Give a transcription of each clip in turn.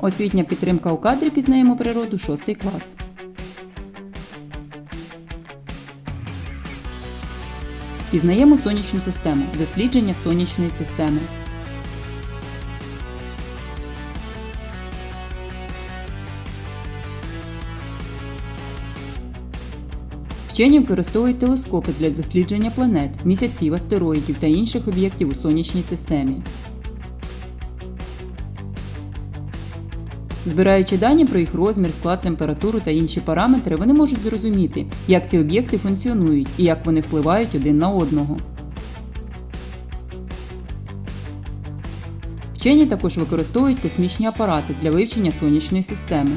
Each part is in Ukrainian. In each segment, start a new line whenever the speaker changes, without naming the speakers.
Освітня підтримка у кадрі пізнаємо природу 6 клас. Пізнаємо сонячну систему. Дослідження сонячної системи. Вчені використовують телескопи для дослідження планет, місяців, астероїдів та інших об'єктів у сонячній системі. Збираючи дані про їх розмір, склад, температуру та інші параметри, вони можуть зрозуміти, як ці об'єкти функціонують і як вони впливають один на одного. Вчені також використовують космічні апарати для вивчення сонячної системи.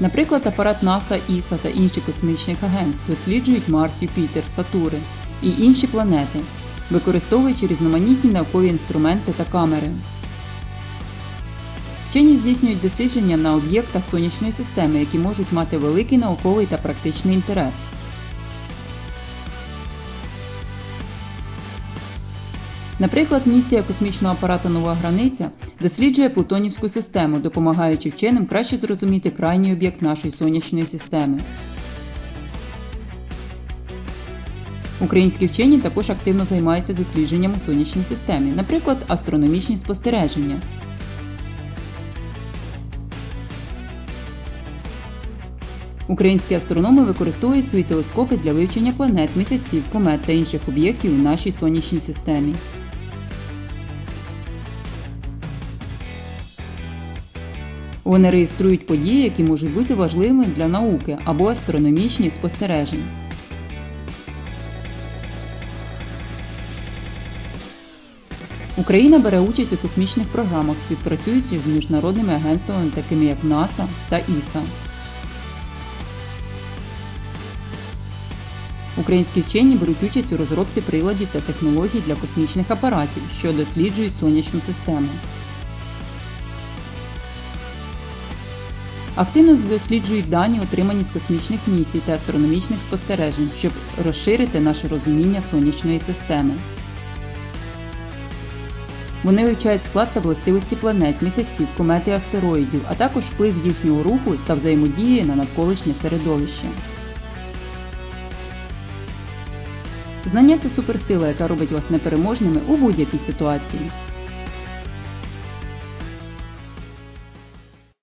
Наприклад, апарат НАСА, ІСА та інші космічних агентств досліджують Марс, Юпітер, Сатурн і інші планети, використовуючи різноманітні наукові інструменти та камери. Вчені здійснюють дослідження на об'єктах сонячної системи, які можуть мати великий науковий та практичний інтерес. Наприклад, місія космічного апарату Нова границя досліджує Плутонівську систему, допомагаючи вченим краще зрозуміти крайній об'єкт нашої сонячної системи. Українські вчені також активно займаються дослідженням у сонячній системі, наприклад, астрономічні спостереження. Українські астрономи використовують свої телескопи для вивчення планет, місяців, комет та інших об'єктів у нашій сонячній системі. Вони реєструють події, які можуть бути важливими для науки або астрономічні спостереження. Україна бере участь у космічних програмах, співпрацюючи з міжнародними агентствами, такими як НАСА та ІСА. Українські вчені беруть участь у розробці приладів та технологій для космічних апаратів, що досліджують сонячну систему. Активно досліджують дані, отримані з космічних місій та астрономічних спостережень, щоб розширити наше розуміння сонячної системи. Вони вивчають склад та властивості планет, місяців, комет і астероїдів, а також вплив їхнього руху та взаємодії на навколишнє середовище. Знання це суперсила, яка робить вас непереможними у будь-якій ситуації.